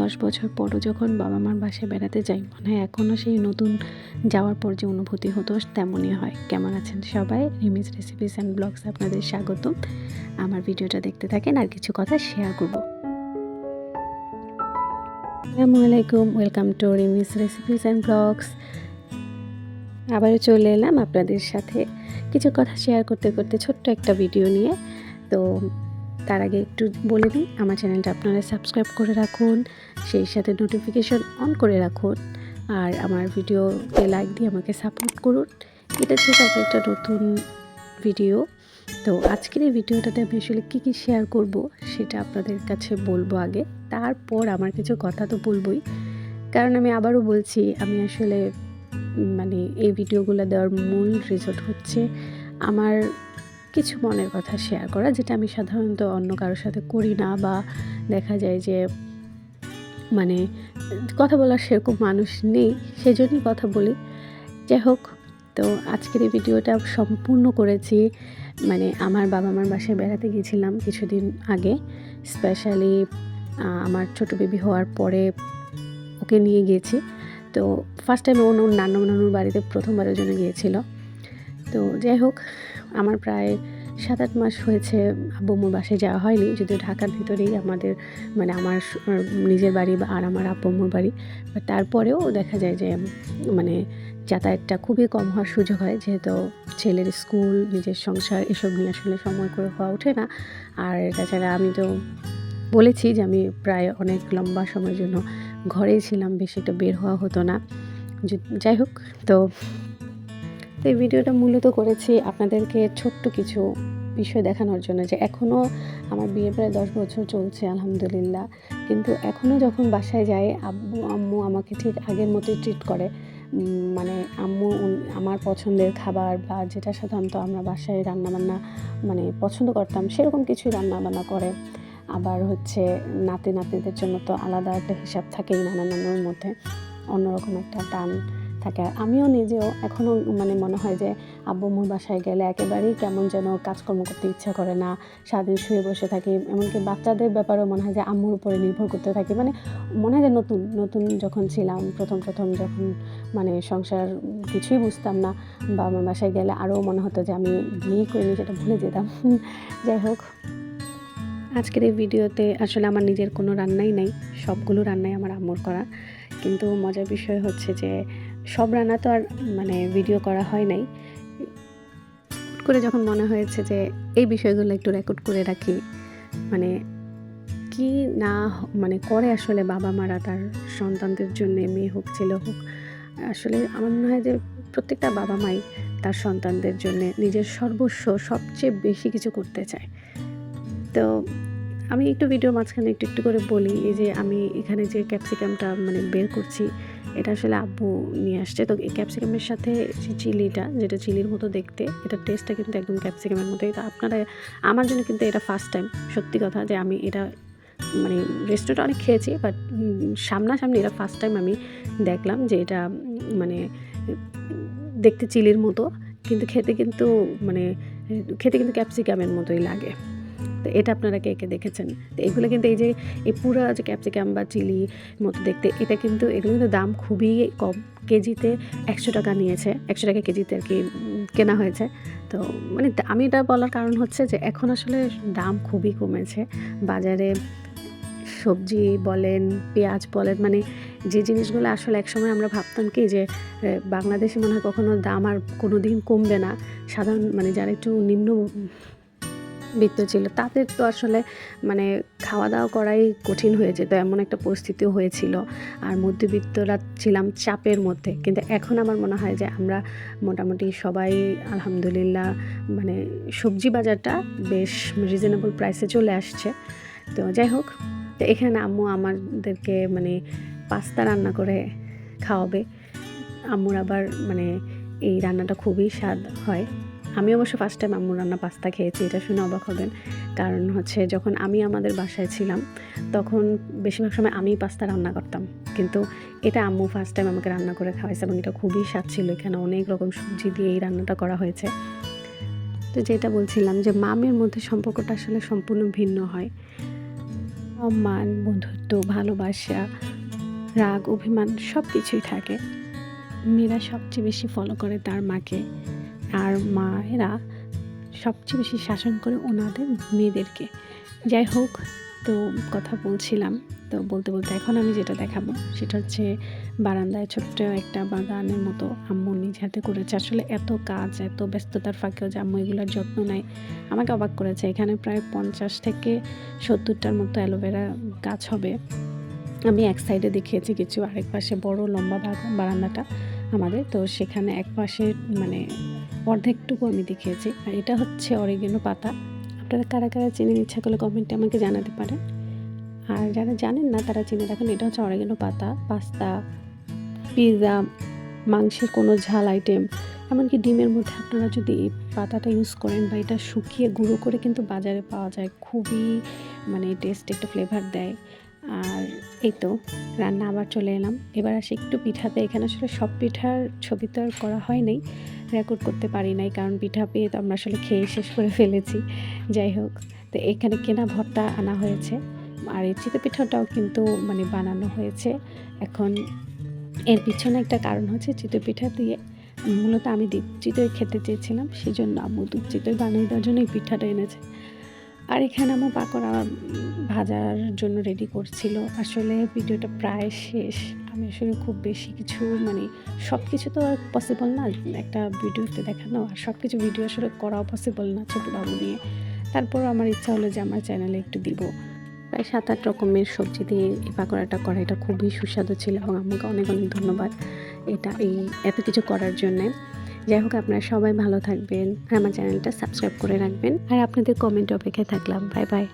দশ বছর পরও যখন বাবা মার বাসায় বেড়াতে যাই, মনে হয় এখনও সেই নতুন যাওয়ার পর যে অনুভূতি হতো তেমনই হয়। কেমন আছেন সবাই? রিমিস রেসিপিস অ্যান্ড ব্লগস আপনাদের স্বাগতম। আমার ভিডিওটা দেখতে থাকেন আর কিছু কথা শেয়ার করব। আসসালামু আলাইকুম, welcome to Rimi's recipes and blogs. আবারও চলে এলাম আপনাদের সাথে। কিছু কথা শেয়ার করতে করতে ছোট্ট একটা ভিডিও নিয়ে। তো তার আগে একটু বলে দিই, আমার চ্যানেলটা আপনারা সাবস্ক্রাইব করে রাখুন, সেই সাথে নোটিফিকেশন অন করে রাখুন, আর আমার ভিডিওতে লাইক দিয়ে আমাকে সাপোর্ট করুন। এটা আমার একটা নতুন ভিডিও তো আজকের এই ভিডিওটাতে আমি আসলে কী কী শেয়ার করব, সেটা আপনাদের কাছে বলব আগে। তারপর আমার কিছু কথা তো বলবোই, কারণ আমি আবারও বলছি, আমি আসলে মানে এই ভিডিওগুলো দেওয়ার মূল রেজাল্ট হচ্ছে, আমার কিছু মনের কথা শেয়ার করা, যেটা আমি সাধারণত অন্য কারোর সাথে করি না বা দেখা যায় যে মানে কথা বলার সেরকম মানুষ নেই, সেজন্যই কথা বলি। যাই হোক, তো আজকের এই ভিডিওটা সম্পূর্ণ করেছি। মানে আমার বাবা মার বাসায় বেড়াতে গিয়েছিলাম কিছুদিন আগে। স্পেশালি আমার ছোট বেবি হওয়ার পরে ওকে নিয়ে গিয়েছি। তো ফার্স্ট টাইম ও নান্না নানুর বাড়িতে প্রথমবারের জন্য গিয়েছিল। তো যাই হোক, আমার প্রায় সাত আট মাস হয়েছে আব্বুম্মুর বাসায় যাওয়া হয়নি। যদিও ঢাকার ভিতরেই আমাদের মানে আমার নিজের বাড়ি বা আর আমার আব্বুম্মুর বাড়ি। বাট তারপরেও দেখা যায় যে মানে যাতায়াতটা খুবই কম হওয়ার সুযোগ হয়। যেহেতু ছেলের স্কুল, নিজের সংসার, এসব নিয়ে আসলে সময় করে হওয়া ওঠে না। আর তাছাড়া আমি তো বলেছি যে, আমি প্রায় অনেক লম্বা সময়ের জন্য ঘরেই ছিলাম, বেশি একটা বের হওয়া হতো না। যাই হোক, তো এই ভিডিওটা মূলত করেছি আপনাদেরকে ছোট্ট কিছু বিষয় দেখানোর জন্য যে এখনও আমার বিয়ে প্রায় দশ বছর চলছে, আলহামদুলিল্লাহ। কিন্তু এখনও যখন বাসায় যাই, আব্বু, আম্মু আমাকে ঠিক আগের মতোই ট্রিট করে। মানে আম্মু আমার পছন্দের খাবার বা যেটা সাধারণত আমরা বাসায় রান্নাবান্না মানে পছন্দ করতাম, সেরকম কিছুই রান্নাবান্না করে। আবার হচ্ছে নাতি নাতিদের জন্য তো আলাদা একটা হিসাব থাকেই নানা নানুর মধ্যে। অন্যরকম একটা টান থাকে। আর আমিও নিজেও এখনও মানে মনে হয় যে আব্বু মুর বাসায় গেলে একেবারেই কেমন যেন কাজকর্ম করতে ইচ্ছা করে না, সারাদিন শুয়ে বসে থাকি। এমনকি বাচ্চাদের ব্যাপারেও মনে হয় যে আম্মুর উপরে নির্ভর করতে থাকি। মানে মনে হয় যে নতুন নতুন যখন ছিলাম, প্রথম প্রথম যখন মানে সংসার কিছুই বুঝতাম না বা আমার বাসায় গেলে আরও মনে হতো যে আমি বিয়েই করিনি, সেটা ভুলে যেতাম। যাই হোক, আজকের এই ভিডিওতে আসলে আমার নিজের কোনো রান্নাই নাই, সবগুলো রান্নাই আমার আম্মুর করা। কিন্তু মজার বিষয় হচ্ছে যে সব রান্না তো আর মানে ভিডিও করা হয় নাই। করে যখন মনে হয়েছে যে এই বিষয়গুলো একটু রেকর্ড করে রাখি মানে কি না মানে করে আসলে বাবা মারা তার সন্তানদের জন্য, মেয়ে হোক, ছেলে হোক, আসলে আমার মনে হয় যে প্রত্যেকটা বাবা মাই তার সন্তানদের জন্য নিজের সর্বস্ব, সবচেয়ে বেশি কিছু করতে চায়। তো আমি একটু ভিডিও মাঝখানে একটু একটু করে বলি, এই যে আমি এখানে যে ক্যাপসিকামটা মানে বের করছি, এটা আসলে আব্বু নিয়ে আসছে। তো এই ক্যাপসিকামের সাথে যে চিলিটা, যেটা চিলির মতো দেখতে এটা টেস্টটা কিন্তু একদম ক্যাপসিকামের মতোই। তো আপনারা, আমার জন্য কিন্তু এটা ফার্স্ট টাইম সত্যি কথা যে আমি এটা মানে রেস্টুরেন্টে অনেক খেয়েছি বাট সামনাসামনি এটা ফার্স্ট টাইম আমি দেখলাম যে এটা মানে দেখতে চিলির মতো, কিন্তু খেতে কিন্তু মানে খেতে কিন্তু ক্যাপসিকামের মতোই লাগে। তো এটা আপনারা কে কে দেখেছেন? তো এগুলো কিন্তু এই যে, এই পুরো যে ক্যাপসিকাম বা চিলি মতো দেখতে, এটা কিন্তু এগুলো কিন্তু দাম খুবই কম কেজিতে একশো টাকা নিয়েছে, একশো টাকা কেজিতে আর কি কেনা হয়েছে। তো মানে আমি এটা বলার কারণ হচ্ছে যে, এখন আসলে দাম খুবই কমেছে। বাজারে সবজি বলেন, পেঁয়াজ বলেন মানে যে জিনিসগুলো আসলে একসময় আমরা ভাবতাম কি যে বাংলাদেশে মনে হয় কখনো দাম আর কোনো দিন কমবে না। সাধারণ মানে যারা একটু নিম্ন বৃত্ত ছিল, তাদের তো আসলে মানে খাওয়া দাওয়া করাই কঠিন হয়ে যেত, এমন একটা পরিস্থিতিও হয়েছিল। আর মধ্যবিত্তরা ছিলাম চাপের মধ্যে, কিন্তু এখন আমার মনে হয় যে আমরা মোটামুটি সবাই আলহামদুলিল্লাহ মানে সবজি বাজারটা বেশ রিজনেবল প্রাইসে চলে আসছে। তো যাই হোক, তো এখানে আম্মু আমাদেরকে মানে পাস্তা রান্না করে খাওয়াবে। আম্মুর আবার মানে এই রান্নাটা খুবই স্বাদ হয়। আমি অবশ্য ফার্স্ট টাইম আম্মুর রান্না পাস্তা খেয়েছি, এটা শুনে অবাক হবেন। কারণ হচ্ছে যখন আমি আমাদের বাসায় ছিলাম, তখন বেশিরভাগ সময় আমি পাস্তা রান্না করতাম। কিন্তু এটা আম্মু ফার্স্ট টাইম আমাকে রান্না করে খাওয়াইছে এবং এটা খুবই স্বাদ ছিল। এখানে অনেক রকম সবজি দিয়ে এই রান্নাটা করা হয়েছে। তো যেটা বলছিলাম যে মামের মধ্যে সম্পর্কটা আসলে সম্পূর্ণ ভিন্ন হয়। সম্মান, বন্ধুত্ব, ভালোবাসা, রাগ, অভিমান সব কিছুই থাকে। মেয়েরা সবচেয়ে বেশি ফলো করে তার মাকে। আর মায়েরা সবচেয়ে বেশি শাসন করে ওনাদের মেয়েদেরকে। যাই হোক, তো কথা বলছিলাম, তো বলতে বলতে এখন আমি যেটা দেখাবো, সেটা হচ্ছে বারান্দায় ছোট্ট একটা বাগানের মতো আম্মু নিজ হাতে করেছে। আসলে এত কাজ, এত ব্যস্ততার ফাঁকেও যে আম্মু এগুলোর যত্ন নেয়, আমাকে অবাক করেছে। এখানে প্রায় পঞ্চাশ থেকে সত্তরটার মতো অ্যালোভেরা গাছ হবে। আমি এক সাইডে দেখিয়েছি কিছু, আরেক পাশে বড় লম্বা বারান্দাটা আমাদের। তো সেখানে এক পাশে মানে অর্ধেকটুকু আমি দেখিয়েছি। আর এটা হচ্ছে অরিগেনো পাতা। আপনারা কারা কারা চিনে ইচ্ছা করলে কমেন্টে আমাকে জানাতে পারেন। আর যারা জানেন না, তারা চিনে রাখেন, এটা হচ্ছে অরিগেনো পাতা, পাস্তা পিৎজা মাংসের কোনো ঝাল আইটেম এমনকি ডিমের মধ্যে আপনারা যদি এই পাতাটা ইউজ করেন বা এটা শুকিয়ে গুঁড়ো করে কিন্তু বাজারে পাওয়া যায়, খুবই মানে টেস্ট একটা ফ্লেভার দেয়। আর এই তো, রান্না আবার চলে এলাম। এবার আসি একটু পিঠাতে। এখানে আসলে সব পিঠার ছবি তো আর করা হয় নাই রেকর্ড করতে পারি নাই, কারণ পিঠা পেয়ে তো আমরা আসলে খেয়ে শেষ করে ফেলেছি। যাই হোক, তো এখানে কেনা ভর্তা আনা হয়েছে। আর এই চিতই পিঠাটাও কিন্তু মানে বানানো হয়েছে। এখন এর পিছনে একটা কারণ হচ্ছে চিতই পিঠা দিয়ে মূলত আমি দি চিতই খেতে চেয়েছিলাম সেই জন্য আম্মু চিতই বানিয়ে দেওয়ার জন্য এই পিঠাটা এনেছে। আর এখানে আমার পাকোড়া ভাজার জন্য রেডি করছিল। আসলে ভিডিওটা প্রায় শেষ। আমি আসলে খুব বেশি কিছু মানে সব কিছু তো আর পসিবল না একটা ভিডিওতে দেখানো। আর সব কিছু ভিডিও আসলে করাও পসিবল না ছোটো বাবু নিয়ে। তারপর আমার ইচ্ছা হলো যে আমার চ্যানেলে একটু দিব। প্রায় সাত আট রকমের সবজি দিয়ে এই পাকোড়াটা করা। এটা খুবই সুস্বাদু ছিল এবং আমাকে অনেক অনেক ধন্যবাদ এটা এই এত কিছু করার জন্যে। যাই হোক, আপনারা সবাই ভালো থাকবেন। আর আমার চ্যানেলটা সাবস্ক্রাইব করে রাখবেন। আর আপনাদের কমেন্ট অপেক্ষায় থাকলাম। Bye bye